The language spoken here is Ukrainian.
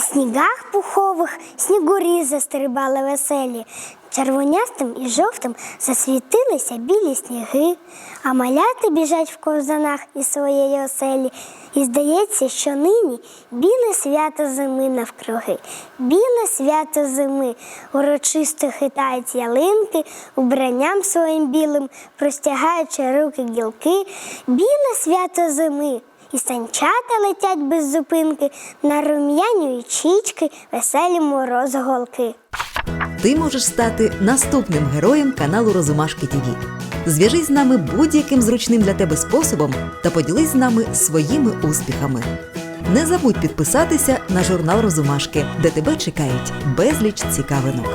снігах пухових снігурі застрибали веселі. Червонястим і жовтим засвітилися білі сніги, а маляти біжать в ковзанах із своєї оселі. І здається, що нині біле свято зими навкруги, біле свято зими, урочисто хитають ялинки, убранням своїм білим, простягаючи руки гілки, біле свято зими. І санчата летять без зупинки, на рум'яні чічки, веселі морозголки. Ти можеш стати наступним героєм каналу Розумашки ТВ. Зв'яжись з нами будь-яким зручним для тебе способом та поділись з нами своїми успіхами. Не забудь підписатися на журнал Розумашки, де тебе чекають безліч цікавинок.